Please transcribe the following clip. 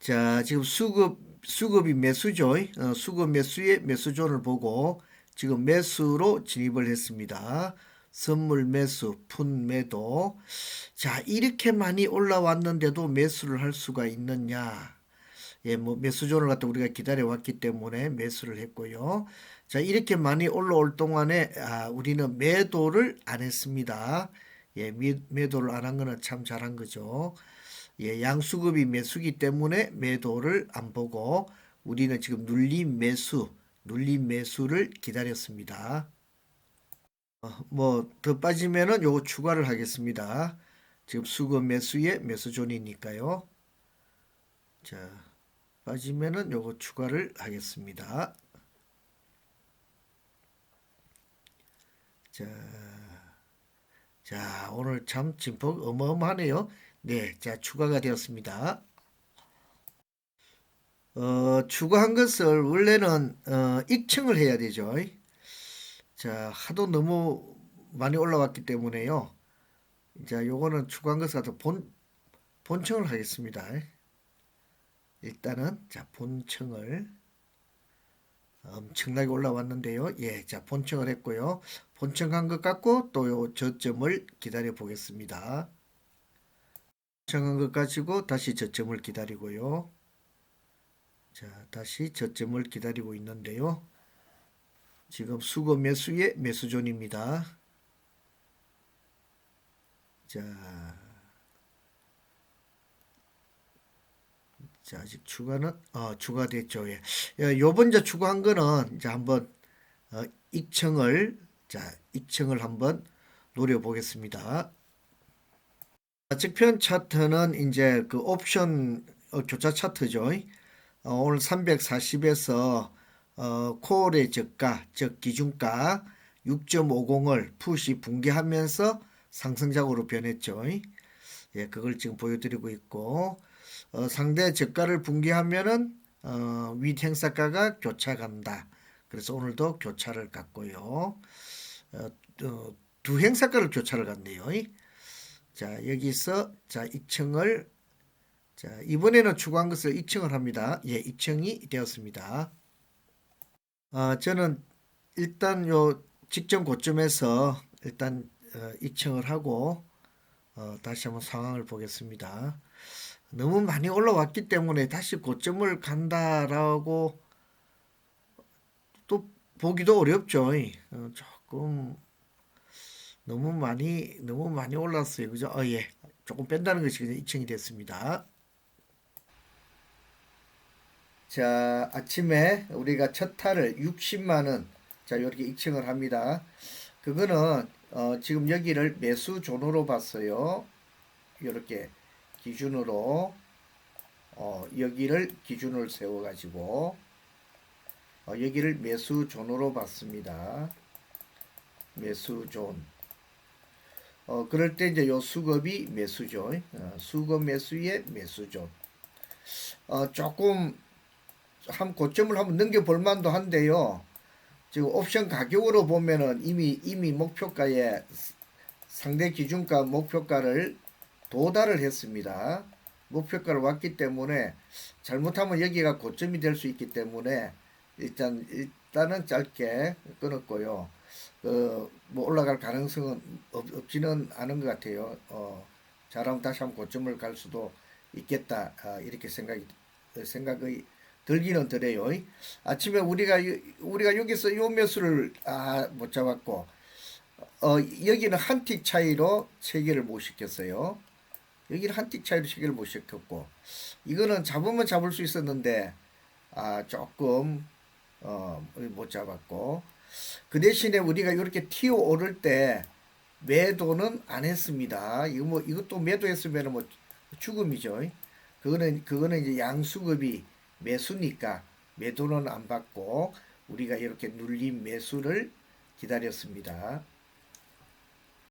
자, 지금 수급, 수급이 매수죠. 어, 수급 매수의 매수존을 보고 지금 매수로 진입을 했습니다. 선물 매수, 푼 매도. 자, 이렇게 많이 올라왔는데도 매수를 할 수가 있느냐? 예, 뭐 매수존을 갖다 우리가 기다려 왔기 때문에 매수를 했고요. 자, 이렇게 많이 올라올 동안에 아, 우리는 매도를 안 했습니다. 예, 매, 매도를 안 한 거는 참 잘한 거죠. 예, 양수급이 매수기 때문에 매도를 안 보고 우리는 지금 눌림 매수, 눌림 매수를 기다렸습니다. 뭐더 빠지면은 요거 추가를 하겠습니다. 지금 수급 매수에 매수존이니까요. 자, 빠지면은 요거 추가를 하겠습니다. 자, 자, 오늘 참 진폭 어마어마하네요. 네, 자, 추가가 되었습니다. 어, 추가한 것을 원래는 어, 익층을 해야 되죠. 자, 하도 너무 많이 올라왔기 때문에요. 자, 요거는 추가한 것을 갖다 본, 본청을 하겠습니다. 일단은, 자, 본청을 엄청나게 올라왔는데요. 예, 자, 본청을 했고요. 본청한 것 같고 또 요 저점을 기다려 보겠습니다. 본청한 것 가지고 다시 저점을 기다리고요. 자, 다시 저점을 기다리고 있는데요. 지금 수거 매수의 매수존입니다. 자, 자 아직 추가는 어 추가됐죠. 예. 예, 요번 이제 추가한 거는 이제 한번 어, 익청을 자 익청을 한번 노려 보겠습니다. 측편 차트는 이제 그 옵션 어, 교차 차트죠. 어, 오늘 340에서 어, 콜의 저가, 즉 기준가 6.50을 푸시 붕괴하면서 상승장으로 변했죠. 예, 그걸 지금 보여드리고 있고 어, 상대 저가를 붕괴하면은 어, 윗 행사가가 교차 간다. 그래서 오늘도 교차를 갔고요. 어, 어, 두 행사가를 교차를 갔네요. 자 여기서 자 2층을 자 이번에는 추가한 것을 2층을 합니다. 예, 2층이 되었습니다. 아, 저는 일단 요 직전 고점에서 일단 어, 2층을 하고 어, 다시 한번 상황을 보겠습니다. 너무 많이 올라왔기 때문에 다시 고점을 간다라고 또 보기도 어렵죠. 어, 조금 너무 많이 너무 많이 올랐어요. 그죠? 어, 예. 조금 뺀다는 것이 그냥 2층이 됐습니다. 자, 아침에 우리가 첫 타를 60만 원, 자, 이렇게 익층을 합니다. 그거는 어, 지금 여기를 매수 존으로 봤어요. 이렇게 기준으로 어, 여기를 기준을 세워 가지고 어, 여기를 매수 존으로 봤습니다. 매수 존. 어, 그럴 때 이제 요 수급이 매수죠. 어, 수급 매수의 매수존. 어, 조금 한 고점을 한번 넘겨볼 만도 한데요. 지금 옵션 가격으로 보면은 이미 이미 목표가에 상대 기준가 목표가를 도달을 했습니다. 목표가를 왔기 때문에 잘못하면 여기가 고점이 될 수 있기 때문에 일단 일단은 짧게 끊었고요. 그 뭐 올라갈 가능성은 없, 없지는 않은 것 같아요. 어, 잘하면 다시 한번 고점을 갈 수도 있겠다 아, 이렇게 생각이 생각이 들기는 들어요. 아침에 우리가 우리가 여기서 요 매수를 아, 못 잡았고 어, 여기는 한 틱 차이로 세 개를 못 시켰어요. 여기는 한 틱 차이로 세 개를 못 시켰고 이거는 잡으면 잡을 수 있었는데 아, 조금 어, 못 잡았고 그 대신에 우리가 이렇게 튀어 오를 때 매도는 안 했습니다. 이거 뭐 이것도 매도했으면 뭐 죽음이죠. 그거는 그거는 이제 양수급이 매수니까 매도는 안 받고 우리가 이렇게 눌림 매수를 기다렸습니다.